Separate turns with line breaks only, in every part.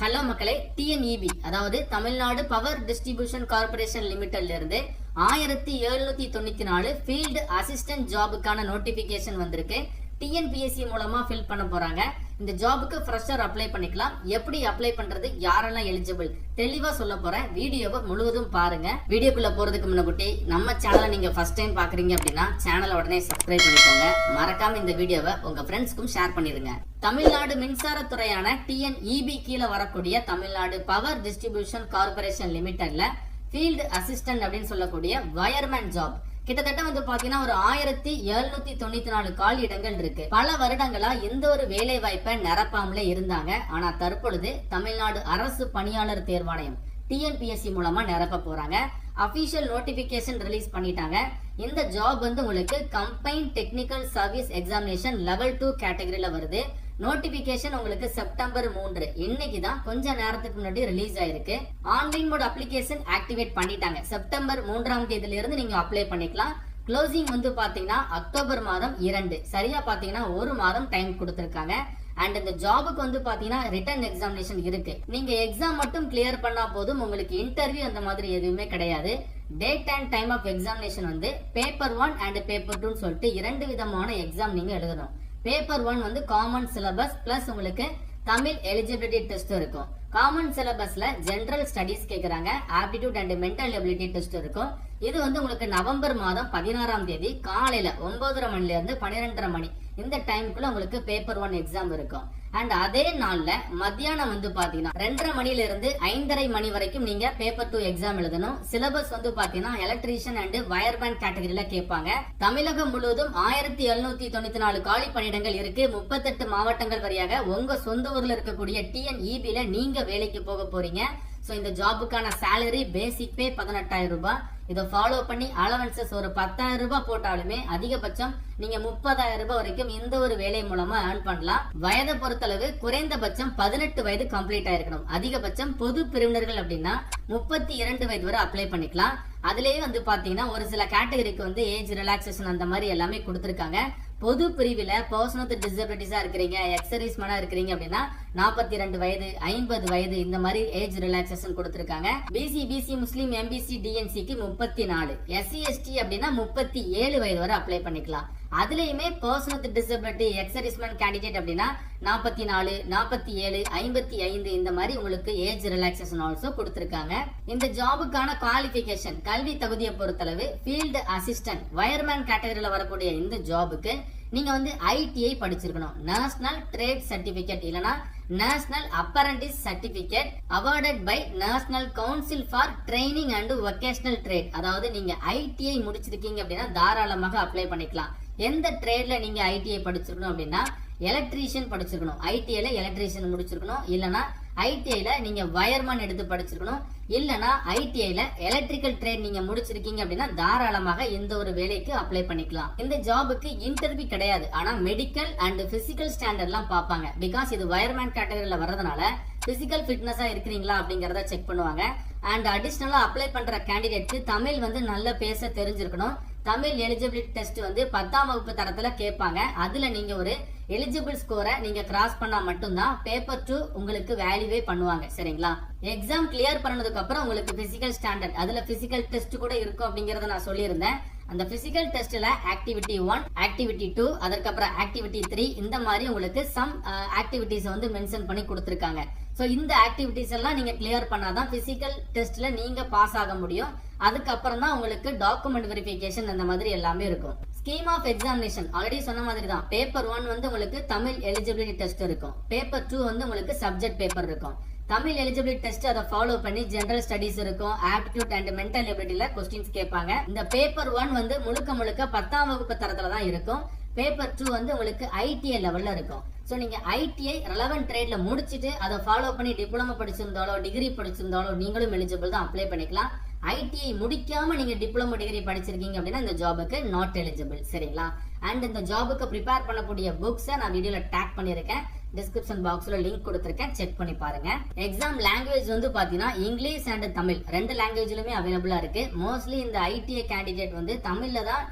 Hello மக்களே TNEB அதாவது Tamil Nadu power distribution corporation லிமிடெட்ல இருந்து ஆயிரத்தி எழுநூத்தி தொண்ணூத்தி நாலு ஃபீல்டு அசிஸ்டன்ட் ஜாபுக்கான நோட்டிபிகேஷன் வந்திருக்கு. டிஎன்பிஎஸ்சி மூலமா ஃபில் பண்ண போறாங்க. இந்த ஜாபுக்கு ஃப்ரெஷர் அப்ளை பண்ணிக்கலாம். எப்படி அப்ளை பண்றது யாரெல்லாம் எலிஜிபிள் தெளிவா சொல்ல போறேன். வீடியோவை முழுவதும் பாருங்க. வீடியோக்குள்ள போறதுக்கு முன்னாடி நம்ம சேனலை நீங்க ஃபர்ஸ்ட் டைம் பாக்குறீங்க அப்படின்னா சேனலை உடனே சப்ஸ்கிரைப் பண்ணிக்கோங்க. மறக்காம இந்த வீடியோவை உங்க ஃப்ரெண்ட்ஸ்க்கும் ஷேர் பண்ணிருங்க தமிழ்நாடு மின்சாரத்துறையான டிஎன்இபி கீழே வரக்கூடிய தமிழ்நாடு பவர் டிஸ்ட்ரிபியூஷன் கார்பரேஷன் லிமிடெட்ல ஃபீல்டு அசிஸ்டன்ட் அப்படின்னு சொல்லக்கூடிய வயர்மேன் ஜாப் கிட்டத்தட்ட வந்து பாத்தீங்கன்னா ஒரு ஆயிரத்தி எழுநூத்தி தொண்ணூத்தி நாலு காலி இடங்கள் இருக்கு. பல வருடங்களா எந்த ஒரு வேலை வாய்ப்பை நிரப்பாமலே இருந்தாங்க. ஆனா தற்பொழுது தமிழ்நாடு அரசு பணியாளர் தேர்வாணையம் டிஎன்பிஎஸ்சி மூலமா நிரப்ப போறாங்க. அபிஷியல் நோட்டிபிகேஷன் ரிலீஸ் பண்ணிட்டாங்க. இந்த ஜாப் வந்து உங்களுக்கு combine technical service examination level two கேட்டகரியில வருது. நோட்டிபிகேஷன் உங்களுக்கு செப்டம்பர் மூன்று. இன்னைக்கு தான் கொஞ்ச நேரத்துக்கு முன்னாடி ரிலீஸ் ஆயிருக்கு. ஆன்லைன் மோட் அப்ளிகேஷன் ஆக்டிவேட் பண்ணிட்டாங்க. செப்டம்பர் மூன்றாம் தேதியில இருந்து நீங்க அப்ளை பண்ணிக்கலாம். க்ளோசிங் வந்து பாத்தீங்கன்னா அக்டோபர் மாதம் இரண்டு. சரியா பாத்தீங்கன்னா ஒரு மாதம் டைம் கொடுத்திருக்காங்க. அண்ட் இந்த ஜாபுக்கு வந்து பாத்தீங்கன்னா ரிட்டன் எக்ஸாமினேஷன் இருக்கு. நீங்க எக்ஸாம் மட்டும் கிளியர் பண்ணா போதும். உங்களுக்கு இன்டர்வியூ அந்த மாதிரி எதுவுமே கிடையாது. Date and time of examination வந்து பேப்பர் ஒன் அண்ட் பேப்பர் டூன்னு சொல்லிட்டு இரண்டு விதமான எக்ஸாம் நீங்க எழுதணும். பேப்பர் ஒன் வந்து காமன் சிலபஸ் பிளஸ் உங்களுக்கு தமிழ் எலிஜிபிலிட்டி டெஸ்ட் இருக்கும். காமன் சிலபஸ்ல ஜென்ரல் ஸ்டடிஸ் கேட்கறாங்க aptitude and mental ability test இருக்கும். இது வந்து உங்களுக்கு நவம்பர் மாதம் பதினாறாம் தேதி காலையில ஒன்பதரை மணில இருந்து பன்னிரெண்டரை மணி இந்த டைமுக்குள்ள உங்களுக்கு பேப்பர் ஒன் எக்ஸாம் இருக்கும். அண்ட் அதே நாள்ல மத்தியானம் வந்து பாத்தீங்கன்னா ரெண்டரை மணில இருந்து ஐந்தரை மணி வரைக்கும் நீங்க பேப்பர் டூ எக்ஸாம் எழுதணும். சிலபஸ் வந்து பாத்தீங்கன்னா எலக்ட்ரீஷியன் அண்ட் வயர்மேன் கேட்டகரியில கேட்பாங்க. தமிழகம் முழுவதும் ஆயிரத்தி எழுநூத்தி தொண்ணூத்தி நாலு காலி பணியிடங்கள் இருக்கு. முப்பத்தெட்டு மாவட்டங்கள் வழியாக உங்க சொந்த ஊர்ல இருக்கக்கூடிய டிஎன்இபில நீங்க வேலைக்கு போக போறீங்க. ஸோ இந்த ஜாபுக்கான சேலரி பேசிக் பே பதினெட்டாயிரம் ரூபாய். இதை ஃபாலோ பண்ணி அலவன்சஸ் ஒரு பத்தாயிரம் ரூபாய் போட்டாலுமே அதிகபட்சம் நீங்க முப்பதாயிரம் ரூபாய் வரைக்கும் இந்த ஒரு வேலை மூலமா ஏர்ன் பண்ணலாம். வயதை பொறுத்தளவு குறைந்தபட்சம் பதினெட்டு வயது கம்ப்ளீட் ஆயிருக்கணும். அதிகபட்சம் பொது பிரிவினர்கள் அப்படின்னா முப்பத்தி இரண்டு வயது வரை அப்ளை பண்ணிக்கலாம். அதுலயே வந்து பாத்தீங்கன்னா ஒரு சில கேட்டகரிக்கு வந்து ஏஜ் ரிலாக்ஸேஷன் அந்த மாதிரி எல்லாமே கொடுத்துருக்காங்க. பொது பிரிவில் பர்சன் வித் டிசபிலிட்டிஸாக இருக்கிறீங்க எக்ஸர்வீஸ் இருக்கிறீங்க அப்படின்னா நாற்பத்தி ரெண்டு வயது ஐம்பது வயது இந்த மாதிரி ஏஜ் ரிலாக்ஸேஷன் கொடுத்துருக்காங்க. பிசி பிசி முஸ்லீம் எம்பிசி டிஎன்சிக்கு முப்பத்தி நாலு எஸ்சி எஸ்டி அப்படின்னா முப்பத்தி ஏழு வயது வரை அப்ளை பண்ணிக்கலாம். அதுலேயுமே person with disability ex-serviceman candidate அப்படின்னா நாற்பத்தி நாலு நாற்பத்தி ஏழு ஐம்பத்தி ஐந்து இந்த மாதிரி உங்களுக்கு ஏஜ் ரிலாக்ஸேஷன் ஆல்சோ கொடுத்துருக்காங்க. இந்த ஜாபுக்கான குவாலிபிகேஷன் கல்வி தகுதியை பொறுத்தளவு ஃபீல்டு அசிஸ்டன்ட் வயர்மேன் கேட்டகரியில வரக்கூடிய இந்த ஜாபுக்கு நீங்க வந்து ஐடிஐ படிச்சிருக்கணும். நேஷனல் ட்ரேட் சர்டிபிகேட் இல்லனா national apprentice certificate awarded by national council for training and vocational trade அதாவது நீங்க ஐடிஐ முடிச்சிருக்கீங்க அப்படின்னா தாராளமாக அப்ளை பண்ணிக்கலாம். எந்த ட்ரேட்ல நீங்க ஐடிஐ படிச்சிருக்கணும் அப்படின்னா எலக்ட்ரீஷியன் படிச்சிருக்கணும். ஐடிஐல எலக்ட்ரீஷியன் முடிச்சிருக்கணும். இல்லைன்னா ஐடிஐல நீங்க வயர்மேன் எடுத்து படிச்சிருக்கணும். இல்லைன்னா ஐடிஐல எலக்ட்ரிக்கல் ட்ரேட் நீங்க முடிச்சிருக்கீங்க அப்படின்னா தாராளமாக இந்த ஒரு வேலைக்கு அப்ளை பண்ணிக்கலாம். இந்த ஜாபுக்கு இன்டர்வியூ கிடையாது. ஆனா மெடிக்கல் அண்ட் பிசிக்கல் ஸ்டாண்டர்ட்லாம் பார்ப்பாங்க. பிகாஸ் இது வயர்மேன் கேட்டகரியில வர்றதுனால பிசிக்கல் ஃபிட்னஸா இருக்கிறீங்களா அப்படிங்கறத செக் பண்ணுவாங்க. அண்ட் அடிஷ்னலா அப்ளை பண்ற கேண்டிடேட்க்கு தமிழ் வந்து நல்லா பேச தெரிஞ்சிருக்கணும். தமிழ் எலிஜிபிலிட்டி டெஸ்ட் வந்து பத்தாம் வகுப்பு தரத்துல கேட்பாங்க. அதுல நீங்க ஒரு எலிஜிபிள் ஸ்கோரை நீங்க கிராஸ் பண்ணா மட்டும்தான் பேப்பர் டூ உங்களுக்கு வேல்யூவே பண்ணுவாங்க. சரிங்களா? எக்ஸாம் கிளியர் பண்ணதுக்கு அப்புறம் உங்களுக்கு பிசிக்கல் ஸ்டாண்டர்ட் அதுல பிசிக்கல் டெஸ்ட் கூட இருக்கும் அப்படிங்கறத நான் சொல்லியிருந்தேன். அந்த பிசிக்கல் டெஸ்ட்ல ஆக்டிவிட்டி ஒன் ஆக்டிவிட்டி டூ அதற்கப்புறம் ஆக்டிவிட்டி த்ரீ இந்த மாதிரி உங்களுக்கு சம் ஆக்டிவிட்டிஸ் uh, வந்து மென்ஷன் பண்ணி கொடுத்துருக்காங்க. ஸோ இந்த ஆக்டிவிட்டிஸ் எல்லாம் நீங்க கிளியர் பண்ணாதான் பிசிக்கல் டெஸ்ட்ல நீங்க பாஸ் ஆக முடியும். அதுக்கப்புறம் தான் உங்களுக்கு டாக்குமெண்ட் வெரிஃபிகேஷன் அந்த மாதிரி எல்லாமே இருக்கும். ஸ்கீம் ஆஃப் எக்ஸாமினேஷன் ஆல்ரெடி சொன்ன மாதிரி தான். பேப்பர் ஒன் வந்து உங்களுக்கு தமிழ் எலிஜிபிலிட்டி டெஸ்ட் இருக்கும். பேப்பர் டூ வந்து உங்களுக்கு சப்ஜெக்ட் பேப்பர் இருக்கும். தமிழ் எலிஜிபிலிட்டி டெஸ்ட் அதை ஃபாலோ பண்ணி ஜென்ரல் ஸ்டடிஸ் இருக்கும் ஆப்டிடியூட் அண்ட் மென்டல் எபிலிட்டியில கொஸ்டின்ஸ் கேட்பாங்க. இந்த பேப்பர் ஒன் வந்து முழுக்க முழுக்க பத்தாம் வகுப்பு தரத்துல தான் இருக்கும். பேப்பர் டூ வந்து உங்களுக்கு ஐடிஐ லெவல்ல இருக்கும். ஸோ நீங்க ஐடிஐ ரெலவென்ட் ட்ரேட்ல முடிச்சுட்டு அதை ஃபாலோ பண்ணி டிப்ளமோ படிச்சிருந்தாலோ டிகிரி படிச்சிருந்தாலோ நீங்களும் எலிஜிபிள் தான். அப்ளை பண்ணிக்கலாம். ஐடிஐ முடிக்காம நீங்க டிப்ளமோ டிகிரி படிச்சிருக்கீங்க அப்படின்னா இந்த ஜாபுக்கு நாட் எலிஜிபிள் சரிங்களா? அண்ட் இந்த ஜாபுக்கு ப்ரிப்பேர் பண்ணக்கூடிய புக்ஸை நான் வீடியோல டேக் பண்ணியிருக்கேன். டிஸ்கிரிப்ஷன் பாக்ஸ்ல லிங்க் கொடுத்துருக்கேன். செக் பண்ணி பாருங்க. எக்ஸாம் லாங்குவேஜ் வந்து பாத்தீங்கன்னா இங்கிலீஷ் அண்ட் தமிழ் ரெண்டு லாங்குவேஜ்லுமே அவைலபிளா இருக்கு. மோஸ்ட்லி இந்த ஐடிஐ கேண்டிடேட் வந்து தமிழ்ல தான்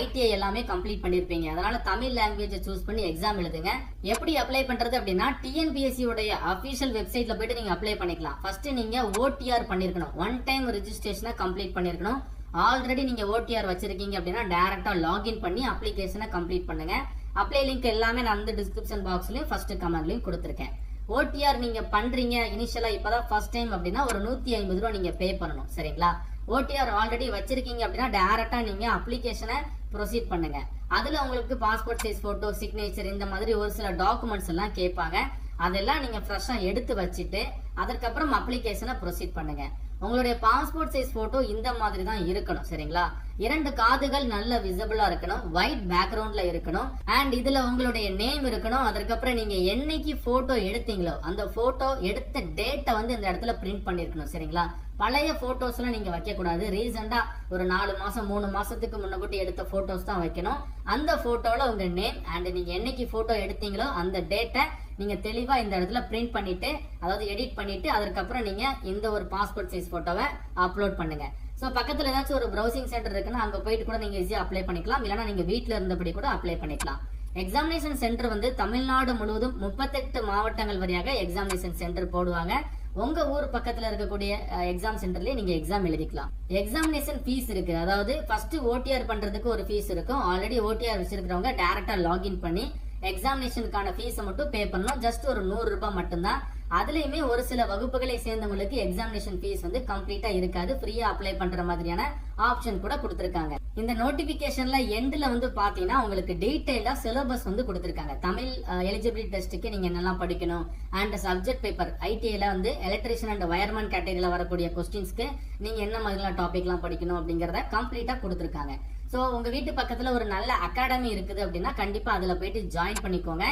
ஐடிஐ எல்லாமே கம்ப்ளீட் பண்ணிருப்பீங்க. அதனால தமிழ் லாங்குவேஜை சூஸ் பண்ணி எக்ஸாம் எழுதுங்க. எப்படி அப்ளை பண்றது அப்படின்னா டிஎன்பிஎஸ்சி உடைய அபிஷியல் வெப்சைட்ல போயிட்டு நீங்க அப்ளை பண்ணிக்கலாம். ஃபர்ஸ்ட் நீங்க ஓடிஆர் பண்ணிருக்கணும். ஒன் டைம் ரெஜிஸ்ட்ரேஷனை கம்ப்ளீட் பண்ணிருக்கணும். ஆல்ரெடி நீங்க ஓடிஆர் வச்சிருக்கீங்க அப்படின்னா டைரக்டா லாகின் பண்ணி அப்ளிகேஷனை கம்ப்ளீட் பண்ணுங்க. அப்ளை லிங்க் எல்லாமே நான் வந்து டிஸ்கிரிப்ஷன் பாக்ஸ்லயும் ஃபர்ஸ்ட் கமெண்ட்லயும் கொடுத்துருக்கேன். ஓடிஆர் நீங்க பண்றீங்க இனிஷியலா இப்பதான் ஃபர்ஸ்ட் டைம் அப்படின்னா ஒரு நூத்தி ஐம்பது ரூபா நீங்க பே பண்ணணும் சரிங்களா? ஓடிஆர் ஆல்ரெடி வச்சிருக்கீங்க அப்படின்னா டேரக்டா நீங்க அப்ளிகேஷனை ப்ரொசீட் பண்ணுங்க. அதுல உங்களுக்கு பாஸ்போர்ட் சைஸ் போட்டோ சிக்னேச்சர் இந்த மாதிரி ஒரு சில டாக்குமெண்ட்ஸ் எல்லாம் கேட்பாங்க. அதெல்லாம் நீங்க ஃப்ரெஷ்ஷா எடுத்து வச்சுட்டு அதற்கப்புறம் அப்ளிகேஷனை ப்ரொசீட் பண்ணுங்க. உங்களுடைய பாஸ்போர்ட் சைஸ் போட்டோ இந்த மாதிரி தான் இருக்கணும் சரிங்களா? இரண்டு காதுகள் நல்ல விசிபிளா இருக்கணும் ஒயிட் பேக்ரவுண்ட்ல இருக்கணும் அண்ட் இதுல உங்களுடைய நேம் இருக்கணும் அதற்கப்புறம் நீங்க என்னைக்கு போட்டோ எடுத்தீங்களோ அந்த போட்டோ எடுத்த டேட்டை வந்து இந்த இடத்துல பிரிண்ட் பண்ணிருக்கணும் சரிங்களா? பழைய போட்டோஸ் எல்லாம் நீங்க வைக்க கூடாது ரீசெண்டா ஒரு நாலு மாசம் மூணு மாசத்துக்கு முன்னக்கூட்டி எடுத்த போட்டோஸ் தான் வைக்கணும். அந்த போட்டோல உங்க நேம் அண்ட் நீங்க என்னைக்கு போட்டோ எடுத்தீங்களோ அந்த டேட்டை நீங்கள் தெளிவாக இந்த இடத்துல பிரிண்ட் பண்ணிவிட்டு அதாவது எடிட் பண்ணிவிட்டு அதுக்கப்புறம் நீங்கள் இந்த ஒரு பாஸ்போர்ட் சைஸ் ஃபோட்டோவை அப்லோட் பண்ணுங்க. ஸோ பக்கத்தில் ஏதாச்சும் ஒரு ப்ரௌசிங் சென்டர் இருக்குன்னா அங்கே போயிட்டு கூட நீங்கள் ஈஸியாக அப்ளை பண்ணிக்கலாம். இல்லைன்னா நீங்கள் வீட்டில் இருந்தபடி கூட அப்ளை பண்ணிக்கலாம். எக்ஸாமினேஷன் சென்டர் வந்து தமிழ்நாடு முழுவதும் முப்பத்தெட்டு மாவட்டங்கள் வழியாக எக்ஸாமினேஷன் சென்டர் போடுவாங்க. உங்க ஊர் பக்கத்துல இருக்கக்கூடிய எக்ஸாம் சென்டர்லயே நீங்க எக்ஸாம் எழுதிக்கலாம். எக்ஸாமினேஷன் ஃபீஸ் இருக்கு. அதாவது ஃபர்ஸ்ட் ஓடிஆர் பண்றதுக்கு ஒரு ஃபீஸ் இருக்கும். ஆல்ரெடி ஓடிஆர் வச்சிருக்கிறவங்க டேரக்டா லாகின் பண்ணி எக்ஸாமினேஷனுக்கான ஃபீஸை மட்டும் பே பண்ணணும். ஜஸ்ட் ஒரு நூறு ரூபாய் மட்டும்தான். அதுலயுமே ஒரு சில வகுப்புகளை சேர்ந்தவங்களுக்கு எக்ஸாமினேஷன் ஃபீஸ் வந்து கம்ப்ளீட்டா இருக்காது. ஃப்ரீயா அப்ளை பண்ற மாதிரியான ஆப்ஷன் கூட கொடுத்துருக்காங்க. இந்த நோட்டிபிகேஷன்ல எண்ட்ல வந்து பாத்தீங்கன்னா உங்களுக்கு டீடைல்டா சிலபஸ் வந்து கொடுத்துருக்காங்க. தமிழ் எலிஜிபிலிட்டி டெஸ்ட்டுக்கு நீங்க என்னெல்லாம் படிக்கணும்? அண்ட் சப்ஜெக்ட் பேப்பர் ஐடிஐல வந்து எலக்ட்ரிஷியன் அண்ட் வயர்மேன் கேட்டகரியில வரக்கூடிய கொஸ்டின்ஸ்க்கு நீங்க என்ன மாதிரிலாம் டாபிக்லாம் படிக்கணும் அப்படிங்கறத கம்ப்ளீட்டா கொடுத்துருக்காங்க. ஸோ உங்கள் வீட்டு பக்கத்தில் ஒரு நல்ல அகாடமி இருக்குது அப்படின்னா கண்டிப்பாக அதில் போயிட்டு ஜாயின் பண்ணிக்கோங்க.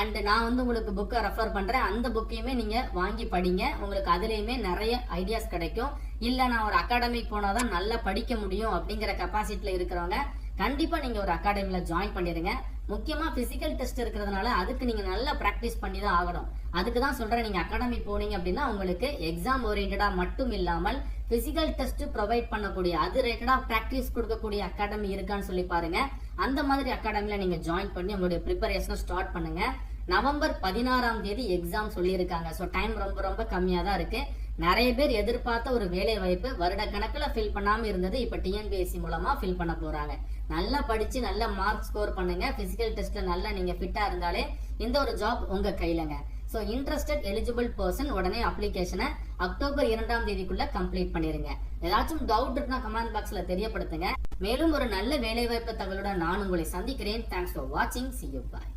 அண்ட் நான் வந்து உங்களுக்கு புக்கை ரெஃபர் பண்ணுறேன் அந்த புக்கையுமே நீங்கள் வாங்கி படிங்க. உங்களுக்கு அதுலேயுமே நிறைய ஐடியாஸ் கிடைக்கும். இல்லை நான் ஒரு அகாடமிக்கு போனால் தான் நல்லா படிக்க முடியும் அப்படிங்கிற கெப்பாசிட்டியில் இருக்கிறவங்க கண்டிப்பா நீங்க ஒரு அகாடமில ஜாயின் பண்ணிருங்க முக்கியமா பிசிக்கல் டெஸ்ட் இருக்கிறதுனால அதுக்கு நீங்க நல்லா பிராக்டிஸ் பண்ணி தான் ஆகணும். அதுக்கு தான் சொல்றேன் நீங்க அகாடமி போனீங்க அப்படின்னா உங்களுக்கு எக்ஸாம் ஓரியன்டா மட்டும் இல்லாமல் பிசிக்கல் டெஸ்ட் ப்ரொவைட் பண்ணக்கூடிய அது ரிலேட்டடா பிராக்டிஸ் கொடுக்கக்கூடிய அகாடமி இருக்கான்னு சொல்லி பாருங்க. அந்த மாதிரி அகாடமில நீங்க ஜாயின் பண்ணி உங்களுடைய ப்ரிப்பரேஷனை ஸ்டார்ட் பண்ணுங்க. நவம்பர் பதினாறாம் தேதி எக்ஸாம் சொல்லியிருக்காங்க. ஸோ டைம் ரொம்ப ரொம்ப கம்மியாக தான் இருக்குது நிறைய பேர் எதிர்பார்த்த ஒரு வேலை வாய்ப்பு வருட கணக்கில் ஃபில் பண்ணாம இருந்தது. இப்போ டிஎன்பிஎஸ்சி மூலமா ஃபில் பண்ண போறாங்க. நல்லா படிச்சு நல்ல மார்க் ஸ்கோர் பண்ணுங்க. பிசிக்கல் டெஸ்ட்ல நல்லா நீங்க ஃபிட்டா இருந்தாலே இந்த ஒரு ஜாப் உங்க கையிலங்க. ஸோ இன்ட்ரெஸ்டட் எலிஜிபிள் பர்சன் உடனே அப்ளிகேஷனை அக்டோபர் இரண்டாம் தேதிக்குள்ள கம்ப்ளீட் பண்ணிருங்க. ஏதாச்சும் டவுட் இருக்குன்னா கமெண்ட் பாக்ஸ்ல தெரியப்படுத்துங்க. மேலும் ஒரு நல்ல வேலைவாய்ப்பு தகவலுடன் நான் உங்களை சந்திக்கிறேன். தேங்க்ஸ் ஃபார் வாட்சிங் சி யூ பாய்